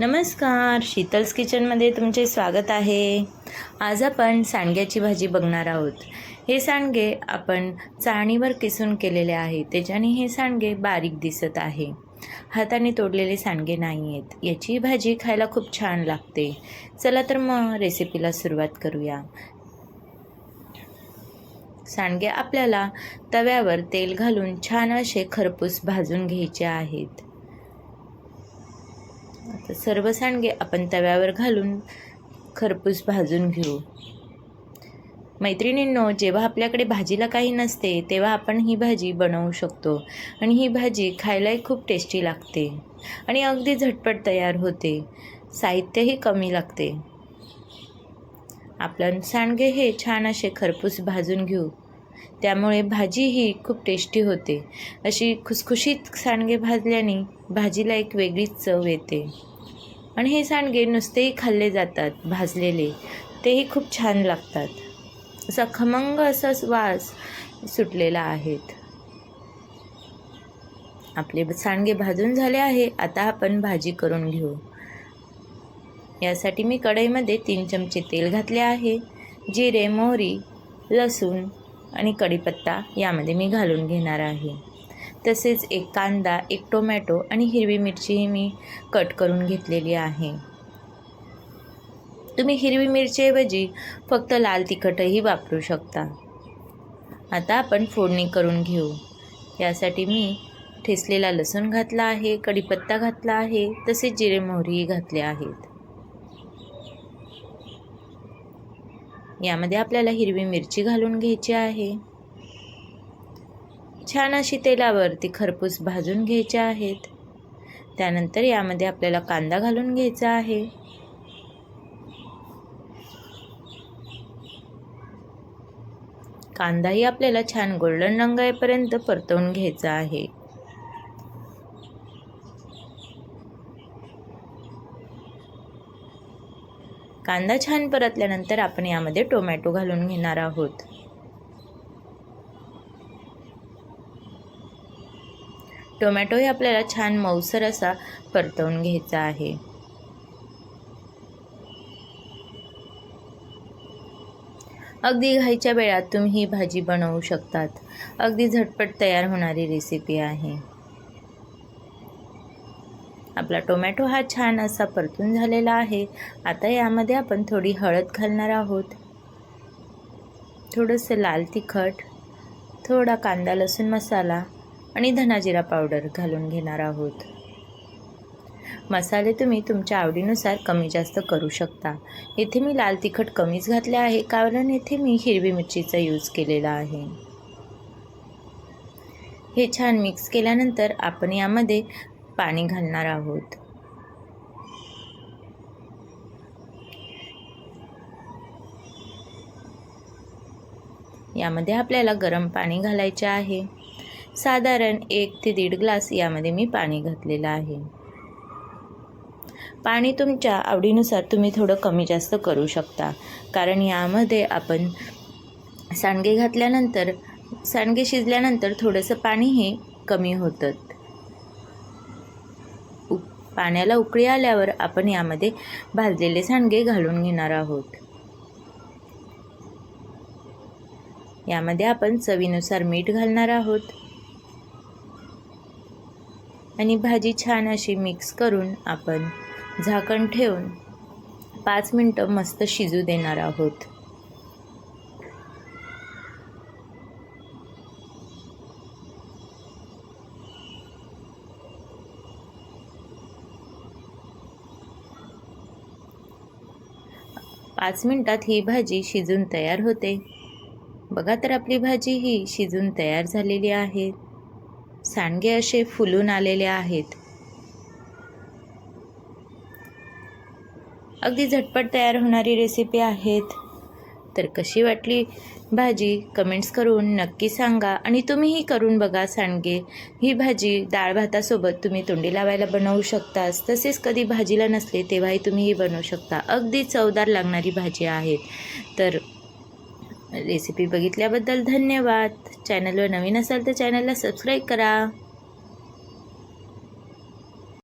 नमस्कार शीतल्स किचनमध्ये तुमचे स्वागत आहे. आज आपण सांडग्याची भाजी बघणार आहोत. हे सांडगे आपण चाळणीवर किसून केलेले आहे त्याच्याने हे सांडगे बारीक दिसत आहे. हाताने तोडलेले सांडगे नाही आहेत. याची भाजी खायला खूप छान लागते. चला तर मग रेसिपीला सुरुवात करूया. सांडगे आपल्याला तव्यावर तेल घालून छान असे खरपूस भाजून घ्यायचे आहेत. आता सर्व सांडगे आपण तव्यावर घालून खरपूस भाजून घेऊ. मैत्रिणींनो जेव्हा आपल्याकडे भाजीला काही नसते तेव्हा आपण ही भाजी बनवू शकतो आणि ही भाजी खायलाही खूप टेस्टी लागते आणि अगदी झटपट तयार होते. साहित्यही कमी लागते. आपलं सांडगे हे छान असे खरपूस भाजून घेऊ. त्यामुळे भाजी ही खूप टेस्टी होते. अशी खुसखुशीत सांडगे भाजल्याने भाजीला एक वेगळीच चव येते. आणि हे सांडगे नुसतेही खाल्ले जातात भाजलेले. तेही खूप छान लागतात. असा खमंग असा वास सुटलेला आहेत आपले सांडगे भाजून झाले आहे आता आपण भाजी करून घेऊ. यासाठी मी कढईमध्ये तीन चमचे तेल घातले आहे जिरे मोहरी लसूण आणि कढीपत्ता यामध्ये मी घालून घेणार आहे. तसेच एक कांदा एक टोमॅटो आणि हिरवी मिरचीही मी कट करून घेतलेली आहे. तुम्ही हिरवी मिरचीऐवजी फक्त लाल तिखटही वापरू शकता. आता आपण फोडणी करून घेऊ. यासाठी मी ठेचलेला लसूण घातला आहे कढीपत्ता घातला आहे तसेच जिरे मोहरीही घातले आहेत. यामध्ये आपल्याला हिरवी मिरची घालून घ्यायची आहे. छान अशी तेलावरती खरपूस भाजून घ्यायची आहेत. त्यानंतर यामध्ये आपल्याला कांदा घालून घ्यायचा आहे. कांदाही आपल्याला छान गोल्डन रंग येईपर्यंत परतवून घ्यायचा आहे. कांदा छान परतल्यानंतर आपण यामध्ये टोमॅटो घालून घेणार आहोत. टोमॅटोही आपल्याला छान मऊसर असा परतवून घ्यायचा आहे. अगदी घाईच्या वेळात तुम्ही ही भाजी बनवू शकतात. अगदी झटपट तयार होणारी रेसिपी आहे. आपला टोमॅटो हा छान असा परतून झालेला आहे. आता यामध्ये आपण थोडी हळद घालणार आहोत. थोडंसं लाल तिखट थोडा कांदा लसूण मसाला आणि धनाजिरा पावडर घालून घेणार आहोत. मसाले तुम्ही तुमच्या आवडीनुसार कमी जास्त करू शकता. येथे मी लाल तिखट कमीच घातले आहे कारण येथे मी हिरवी मिरचीचा यूज केलेला आहे. हे छान मिक्स केल्यानंतर आपण यामध्ये पाणी घालणार आहोत. यामध्ये आपल्याला गरम पाणी घालायचे आहे. साधारण एक ते दीड ग्लास यामध्ये मी पाणी घातलेलं आहे. पाणी तुमच्या आवडीनुसार तुम्ही थोडं कमी जास्त करू शकता. कारण यामध्ये आपण सांडगे घातल्यानंतर सांडगे शिजल्यानंतर थोडंसं पाणी हे कमी होतं. पाण्याला उकळी आल्यावर आपण यामध्ये भाजलेले सांडगे घालून घेणार आहोत. यामध्ये आपण चवीनुसार मीठ घालणार आहोत. आणि भाजी छान अशी मिक्स करून आपण झाकण ठेवून पाच मिनटं मस्त शिजू देणार आहोत. पाच मिनटात ही भाजी शिजून तयार होते. बघा तर आपली भाजी ही शिजून तयार झालेली आहे. सांडगे असे फुलून आलेले आहेत. अगदी झटपट तयार होणारी रेसिपी आहेत. तर कशी वाटली भाजी? कमेंट्स करून नक्की सांगा. आणि तुम्हीही करून बघा सांडगे. ही भाजी डाळ भातासोबत तुम्ही तोंडी लावायला बनवू शकतास. तसेच कधी भाजीला नसले तेव्हाही तुम्ही ही बनवू शकता. अगदी चवदार लागणारी भाजी आहे. तर रेसिपी बघितल्याबद्दल धन्यवाद. चॅनलवर नवीन असाल तर चॅनलला सबस्क्राईब करा.